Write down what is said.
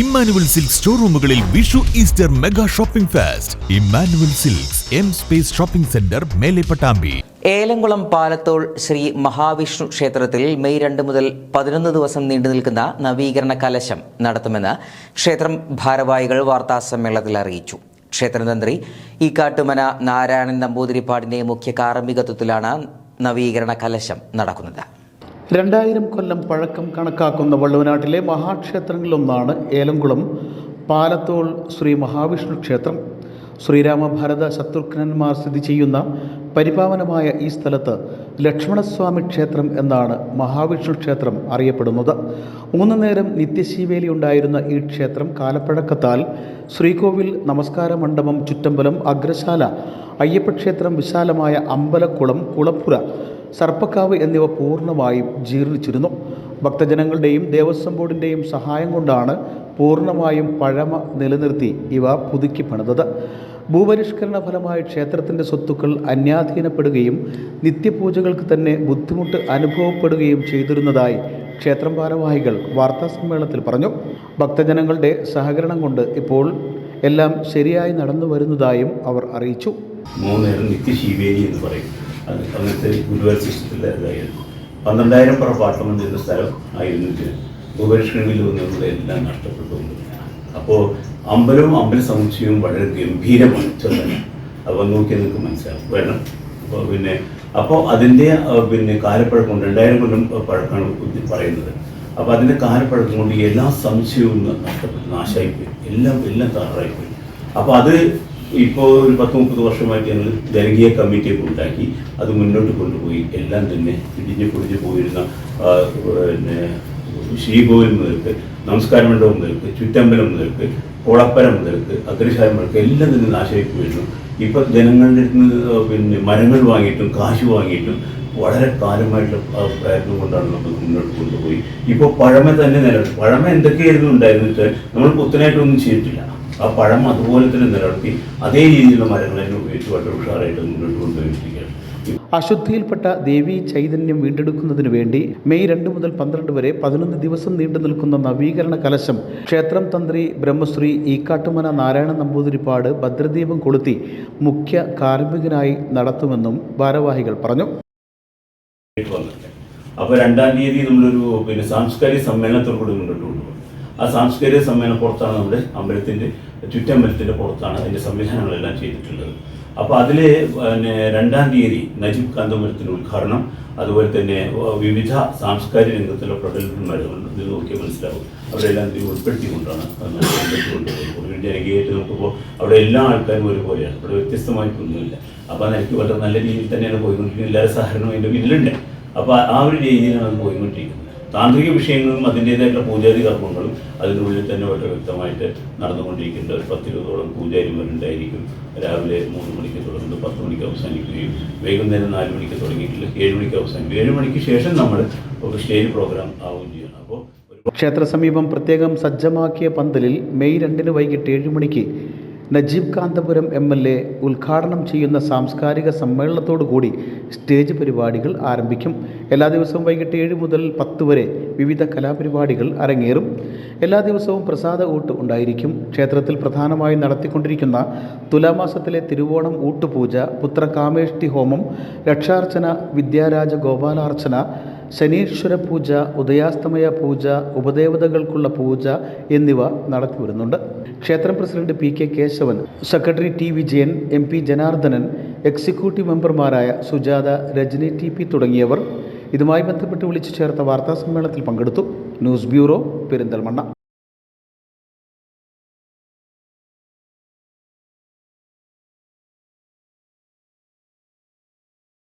Emmanuel silks ഷോറൂമുകളിൽ Vishu Easter mega shopping fest. Emmanuel silks M space shopping centre മേലെ പട്ടാമ്പി ഏലംകുളം പാലത്തോൾ ശ്രീ മഹാവിഷ്ണു ക്ഷേത്രത്തിൽ May രണ്ട് മുതൽ പതിനൊന്ന് ദിവസം നീണ്ടു നിൽക്കുന്ന നവീകരണ കലശം നടത്തുമെന്ന് ക്ഷേത്രം ഭാരവാഹികൾ വാർത്താ സമ്മേളനത്തിൽ അറിയിച്ചു. ക്ഷേത്രതന്ത്രി ഈ കാട്ടുമന നാരായണൻ നമ്പൂതിരിപ്പാടിന്റെ മുഖ്യ കാർമ്മികത്വത്തിലാണ് നവീകരണ കലശം നടക്കുന്നത്. രണ്ടായിരം കൊല്ലം പഴക്കം കണക്കാക്കുന്ന വള്ളുവനാട്ടിലെ മഹാക്ഷേത്രങ്ങളിലൊന്നാണ് ഏലംകുളം പാലത്തോൾ ശ്രീ മഹാവിഷ്ണു ക്ഷേത്രം. ശ്രീരാമഭാരത ശത്രുഘ്നന്മാർ സ്ഥിതി ചെയ്യുന്ന പരിപാവനമായ ഈ സ്ഥലത്ത് ലക്ഷ്മണസ്വാമി ക്ഷേത്രം എന്നാണ് മഹാവിഷ്ണു ക്ഷേത്രം അറിയപ്പെടുന്നത്. മൂന്ന് നേരം നിത്യശീവേലി ഉണ്ടായിരുന്ന ഈ ക്ഷേത്രം കാലപ്പഴക്കത്താൽ ശ്രീകോവിൽ നമസ്കാര മണ്ഡപം ചുറ്റമ്പലം അഗ്രശാല അയ്യപ്പക്ഷേത്രം വിശാലമായ അമ്പലക്കുളം കുളപ്പുര സർപ്പക്കാവ് എന്നിവ പൂർണമായും ജീർണിച്ചിരുന്നു. ഭക്തജനങ്ങളുടെയും ദേവസ്വം ബോർഡിന്റെയും സഹായം കൊണ്ടാണ് പൂർണമായും പഴമ നിലനിർത്തി ഇവ പുതുക്കി പണിതത്. ഭൂപരിഷ്കരണ ഫലമായി ക്ഷേത്രത്തിന്റെ സ്വത്തുക്കൾ അന്യാധീനപ്പെടുകയും നിത്യപൂജകൾക്ക് തന്നെ ബുദ്ധിമുട്ട് അനുഭവപ്പെടുകയും ചെയ്തിരുന്നതായി ക്ഷേത്രം ഭാരവാഹികൾ വാർത്താസമ്മേളനത്തിൽ പറഞ്ഞു. ഭക്തജനങ്ങളുടെ സഹകരണം കൊണ്ട് ഇപ്പോൾ എല്ലാം ശരിയായി നടന്നു വരുന്നതായും അവർ അറിയിച്ചു. മൂന്നേരം നിത്യശീവേലി എന്ന് പറയും. അത് അങ്ങനത്തെ ഗുരുവായൂർ സിസ്റ്റത്തിലെ ഇതായിരുന്നു പന്ത്രണ്ടായിരം പുറം അപ്പാർട്ട്മെന്റ് എന്ന സ്ഥലം ആയിരുന്നിട്ട് ഭൂപരിഷ്കരണയിൽ വന്നതുകൊണ്ട് എല്ലാം നഷ്ടപ്പെട്ടു അപ്പോൾ അമ്പലവും അമ്പല സമുച്ചയവും വളരെ ഗംഭീരമാണ് ചെറുതാണ് വന്ന് നോക്കിയാൽ നിങ്ങൾക്ക് മനസ്സിലാവും. വേണം. അപ്പോൾ പിന്നെ അപ്പോൾ അതിന്റെ പിന്നെ കാലപ്പഴക്കം രണ്ടായിരം കൊല്ലം പഴക്കമാണ് ഇത് പറയുന്നത്. അപ്പോൾ അതിന്റെ കാലപ്പഴക്കം കൊണ്ട് എല്ലാ സംശയവും നഷ്ടപ്പെട്ടു നാശമായിപ്പോയി എല്ലാം എല്ലാം തയ്യാറായിപ്പോയി അപ്പോൾ അത് ഇപ്പോൾ ഒരു പത്ത് മുപ്പത് വർഷമായിട്ട് ഞങ്ങൾ ജനകീയ കമ്മിറ്റിയൊക്കെ ഉണ്ടാക്കി. അത് മുന്നോട്ട് കൊണ്ടുപോയി. എല്ലാം തന്നെ ഇടിഞ്ഞു പൊടിഞ്ഞു പോയിരുന്ന പിന്നെ ശ്രീകോവിൽ മുതൽക്ക് നമസ്കാര മണ്ഡപം മുതൽക്ക് ചുറ്റമ്പലം മുതൽക്ക് കുളപ്പരം മുതൽക്ക് അഗ്രശാല മുതൽക്ക് എല്ലാം തന്നെ നാശമായി പോയിരുന്നു ഇപ്പം ജനങ്ങളുടെ നിന്ന് പിന്നെ മരങ്ങൾ വാങ്ങിയിട്ടും കാശ് വാങ്ങിയിട്ടും വളരെ കാലമായിട്ടുള്ള പ്രയത്നം കൊണ്ടാണ് നമ്മൾ മുന്നോട്ട് കൊണ്ടുപോയി. ഇപ്പോൾ പഴമ തന്നെ നില പഴമ എന്തൊക്കെയായിരുന്നു ഉണ്ടായിരുന്നു വെച്ചാൽ നമ്മൾ പുത്തനായിട്ടൊന്നും ചെയ്തിട്ടില്ല. ആ പഴം അതുപോലെ തന്നെ നിലനിർത്തി അതേ രീതിയിലുള്ള മരങ്ങളെ തന്നെ ഉപയോഗിച്ച് വളരെ ഉഷാറായിട്ട് മുന്നോട്ട് കൊണ്ടുപോയിരിക്കുകയാണ് അശുദ്ധിയിൽപ്പെട്ട ദേവി ചൈതന്യം വീണ്ടെടുക്കുന്നതിന് വേണ്ടി മെയ് രണ്ട് മുതൽ പന്ത്രണ്ട് വരെ പതിനൊന്ന് ദിവസം നീണ്ടു നിൽക്കുന്ന നവീകരണ കലശം ക്ഷേത്രം തന്ത്രി ബ്രഹ്മശ്രീ ഈക്കാട്ടുമന നാരായണ നമ്പൂതിരിപ്പാട് ഭദ്രദീപം കൊളുത്തി മുഖ്യ കാർമ്മികനായി നടത്തുമെന്നും ഭാരവാഹികൾ പറഞ്ഞു. അപ്പോൾ രണ്ടാം തീയതി നമ്മളൊരു പിന്നെ സാംസ്കാരിക സമ്മേളനത്തോടു കൂടി മുന്നോട്ട് കൊണ്ടുപോകും. ആ സാംസ്കാരിക സമ്മേളനം പുറത്താണ് നമ്മുടെ അമ്പലത്തിന്റെ ചുറ്റമ്പലത്തിന്റെ പുറത്താണ് അതിന്റെ സംവിധാനങ്ങളെല്ലാം ചെയ്തിട്ടുള്ളത്. അപ്പോൾ അതിൽ പിന്നെ രണ്ടാം തീയതി നജീബ് കാന്തപുരത്തിന്റെ ഉദ്ഘാടനം അതുപോലെ തന്നെ വിവിധ സാംസ്കാരിക രംഗത്തുള്ള പ്രഗത്ഭന്മാർ ഇത് നോക്കിയാൽ മനസ്സിലാവും. അവരെല്ലാം ഇതിൽ ഉൾപ്പെടുത്തിക്കൊണ്ടാണ് കൊണ്ടുപോകുന്നത്. ജനകീയമായിട്ട് നോക്കുമ്പോൾ അവിടെ എല്ലാ ആൾക്കാരും ഒരുപോലെയാണ്. അവിടെ വ്യത്യസ്തമായിട്ടൊന്നുമില്ല. അപ്പോൾ അതെനിക്ക് വളരെ നല്ല രീതിയിൽ തന്നെയാണ് പോയിക്കൊണ്ടിരിക്കുന്നത്. എല്ലാവരും സഹകരണവും അതിന്റെ പിന്നിലുണ്ട്. അപ്പോൾ ആ ഒരു രീതിയിലാണ് അത് പോയിക്കൊണ്ടിരിക്കുന്നത്. താന്ത്രിക വിഷയങ്ങളും അതിന്റേതായിട്ടുള്ള പൂജാതി കർമ്മങ്ങളും അതിനുള്ളിൽ തന്നെ വളരെ വ്യക്തമായിട്ട് നടന്നുകൊണ്ടിരിക്കുന്നുണ്ട് ഒരു പത്തിരുപതോളം പൂജാരിമാരുണ്ടായിരിക്കും. രാവിലെ മൂന്ന് മണിക്ക് തുടങ്ങുന്നത് പത്ത് മണിക്ക് അവസാനിക്കുകയും വൈകുന്നേരം നാല് മണിക്ക് തുടങ്ങിയിട്ടില്ല ഏഴ് മണിക്ക് അവസാനിക്കും. ഏഴ് മണിക്ക് ശേഷം നമ്മൾ ഒരു സ്റ്റേജ് പ്രോഗ്രാം ആവുകയും ചെയ്യണം. അപ്പോൾ ക്ഷേത്ര സമീപം പ്രത്യേകം സജ്ജമാക്കിയ പന്തലിൽ മെയ് രണ്ടിന് വൈകിട്ട് ഏഴ് മണിക്ക് Najeeb Kanthapuram M L A ഉദ്ഘാടനം ചെയ്യുന്ന സാംസ്കാരിക സമ്മേളനത്തോടുകൂടി സ്റ്റേജ് പരിപാടികൾ ആരംഭിക്കും. എല്ലാ ദിവസവും വൈകിട്ട് ഏഴ് മുതൽ പത്ത് വരെ വിവിധ കലാപരിപാടികൾ അരങ്ങേറും. എല്ലാ ദിവസവും പ്രസാദ ഊട്ട് ഉണ്ടായിരിക്കും. ക്ഷേത്രത്തിൽ പ്രധാനമായും നടത്തിക്കൊണ്ടിരിക്കുന്ന തുലാമാസത്തിലെ തിരുവോണം ഊട്ടുപൂജ പുത്രകാമേഷ്ടി ഹോമം രക്ഷാർച്ചന വിദ്യാരാജ ഗോപാലാർച്ചന ശനീശ്വര പൂജ ഉദയാസ്തമയ പൂജ ഉപദേവതകൾക്കുള്ള പൂജ എന്നിവ നടത്തി വരുന്നുണ്ട്. ക്ഷേത്രം president P K Keshavan secretary T Vijayan M P Janardhanan executive മെമ്പർമാരായ സുജാത രജനി ടി പി തുടങ്ങിയവർ. ഇതുമായി ബന്ധപ്പെട്ട് വിളിച്ചു ചേർത്ത വാർത്താ സമ്മേളനത്തിൽ പങ്കെടുത്തു. News bureau Perinthalmanna.